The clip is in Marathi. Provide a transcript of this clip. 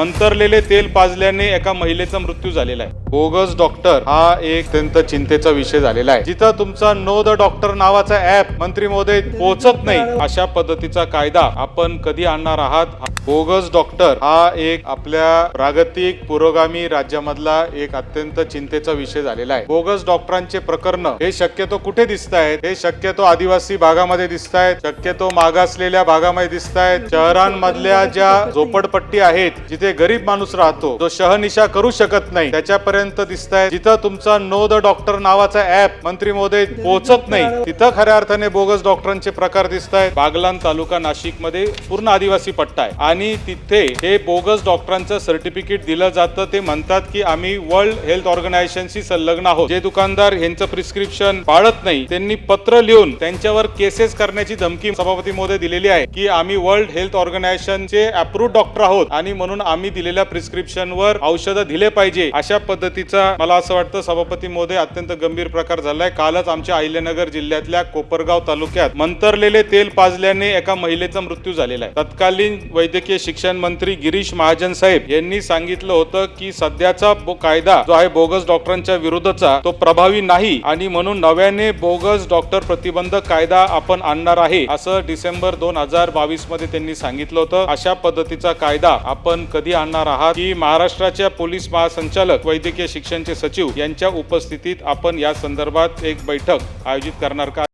मंतरलेले तेल पाजल्याने एका महिलेचा मृत्यू झालेला आहे. बोगस डॉक्टर हा एक अत्यंत चिंतेचा विषय झालेला आहे. जिथं तुमचा नो द डॉक्टर नावाचा ऍप मंत्री महोदय पोहोचत नाही अशा पद्धतीचा कायदा आपण कधी आणणार आहात? बोगस डॉक्टर हा एक आपल्या प्रागतिक पुरोगामी राज्यामधला एक अत्यंत चिंतेचा विषय झालेला आहे. बोगस डॉक्टरांचे प्रकरण हे शक्यतो कुठे दिसत आहेत हे शक्यतो आदिवासी भागामध्ये दिसत आहेत शक्यतो मागासलेल्या भागामध्ये दिसत आहेत शहरांमधल्या ज्या झोपडपट्टी आहेत जिथे गरीब माणूस राहतो जो शहनिशा करू शकत नाही त्याच्यापर्यंत दिसत आहे जिथं तुमचा नो द डॉक्टर नावाचा ऍप मंत्री मोदी पोहोचत नाही तिथं खऱ्या अर्थाने बोगस डॉक्टरांचे प्रकार दिसत आहेत बागलान तालुका नाशिकमध्ये पूर्ण आदिवासी पट्टा आहे. आणि तिथे हे बोगस डॉक्टरांचं सर्टिफिकेट दिलं जातं. ते म्हणतात की आम्ही वर्ल्ड हेल्थ ऑर्गनायझेशनशी संलग्न आहोत. जे दुकानदार यांचं प्रिस्क्रिप्शन पाळत नाही त्यांनी पत्र लिहून त्यांच्यावर केसेस करण्याची धमकी सभापती मोदी दिलेली आहे की आम्ही वर्ल्ड हेल्थ ऑर्गनायझेशनचे अप्रूव्ह डॉक्टर आहोत आणि म्हणून आम्ही दिलेल्या प्रिस्क्रिप्शनवर औषधं दिले पाहिजे. अशा पद्धतीचा मला असं वाटतं सभापती मोदी अत्यंत गंभीर प्रकार झालाय. कालच आमच्या अहिल्यानगर जिल्ह्यातल्या कोपरगाव तालुक्यात मंतरलेले तेल पाजल्याने एका महिलेचा मृत्यू झालेला आहे. तत्कालीन वैद्यकीय वैद्यकीय शिक्षण मंत्री गिरीश महाजन साहेब यांनी सांगितलं होतं की सध्याचा कायदा जो आहे बोगस डॉक्टरांच्या विरोधाचा तो प्रभावी नाही आणि म्हणून नव्याने बोगस डॉक्टर प्रतिबंध कायदा आपण आणणार आहे असं डिसेंबर दोन हजार बावीसमध्ये त्यांनी सांगितलं होतं. अशा पद्धतीचा कायदा आपण कधी आणणार आहात? की महाराष्ट्राच्या पोलीस महासंचालक वैद्यकीय शिक्षणचे सचिव यांच्या उपस्थितीत आपण या संदर्भात एक बैठक आयोजित करणार का?